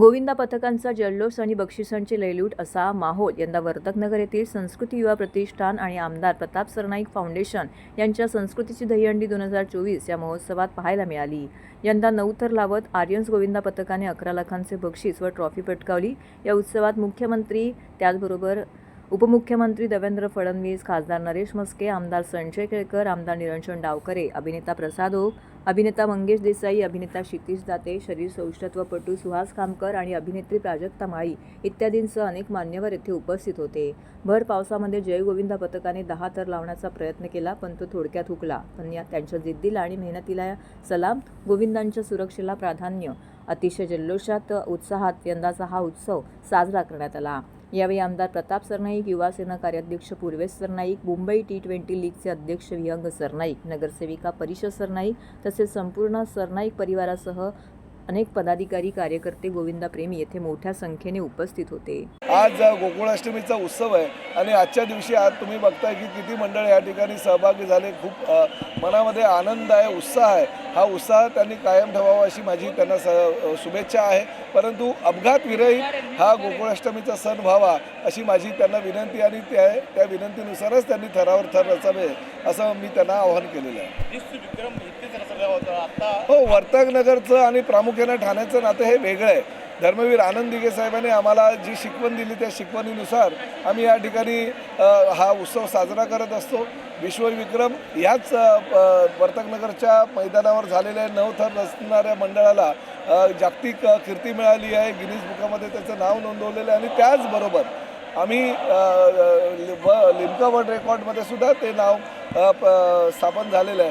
गोविंदा पथकांचा जल्लोष आणि बक्षिसांची लयलूट असा माहोल यंदा वर्तकनगर येथील संस्कृती युवा प्रतिष्ठान आणि आमदार प्रताप सरनाईक फाउंडेशन यांच्या संस्कृतीची दहीहंडी दोन हजार चोवीस या महोत्सवात पाहायला मिळाली. यंदा नऊ तर लावत आर्यन्स गोविंदा पथकाने अकरा लाखांचे बक्षीस व ट्रॉफी पटकावली. या उत्सवात मुख्यमंत्री त्याचबरोबर उपमुख्यमंत्री देवेंद्र फडणवीस खासदार नरेश मस्के आमदार संजय केळकर आमदार निरंजन डावकरे अभिनेता प्रसाद ओक अभिनेता मंगेश देसाई अभिनेता क्षितिश दाते शरीर सौष्ठत्वपटू सुहास खामकर आणि अभिनेत्री प्राजक्ता माळी इत्यादींसह अनेक मान्यवर येथे उपस्थित होते. भर पावसामध्ये जयगोविंद पथकाने दहा तर लावण्याचा प्रयत्न केला पण तो थोडक्यात हुकला. पण या त्यांच्या जिद्दीला आणि मेहनतीला सलाम. गोविंदांच्या सुरक्षेला प्राधान्य. अतिशय जल्लोषात उत्साहात यंदाचा हा उत्सव साजरा करण्यात आला. यावेळी आमदार प्रताप सरनाईक युवासेना कार्याध्यक्ष पूर्वेश सरनाईक मुंबई टी ट्वेंटी लीगचे अध्यक्ष विहंग सरनाईक नगरसेविका परिषद सरनाईक तसेच संपूर्ण सरनाईक परिवारासह अनेक पदाधिकारी कार्यकर्ते गोविंदा प्रेमी येथे मोठ्या संख्येने उपस्थित होते. आज गोकुळाष्टमीचा उत्सव आहे आणि आजच्या दिवशी आज तुम्ही बघताय की किती मंडळ या ठिकाणी सहभागी झाले. खूप मनामध्ये आनंद आहे उत्साह आहे. हा उत्साह त्यांनी कायम ठेवावा अशी माझी त्यांना स शुभेच्छा आहे. परंतु अपघात विरहित हा गोकुळाष्टमीचा सण व्हावा अशी माझी त्यांना विनंती आणि त्या त्या विनंतीनुसारच त्यांनी थरावर थर रचावे असं मी त्यांना आवाहन केलेलं आहे. हो वर्तक नगरचं आणि प्रामुख्यानं ठाण्याचं नातं हे वेगळं आहे. धर्मवीर आनंद दिघे साहेबांनी आम्हाला जी शिकवण दिली त्या शिकवणीनुसार आम्ही या ठिकाणी हा उत्सव साजरा करत असतो. विश्वविक्रम याच वर्तकनगरच्या मैदानावर झालेल्या नवथर रचणाऱ्या मंडळाला जागतिक कीर्ती मिळाली आहे. गिनीज बुकामध्ये त्याचं नाव नोंदवलेलं आहे आणि त्याचबरोबर आम्ही व- लिम्का वर्ल्ड रेकॉर्डमध्ये सुद्धा ते नाव प- स्थापन झालेलं आहे.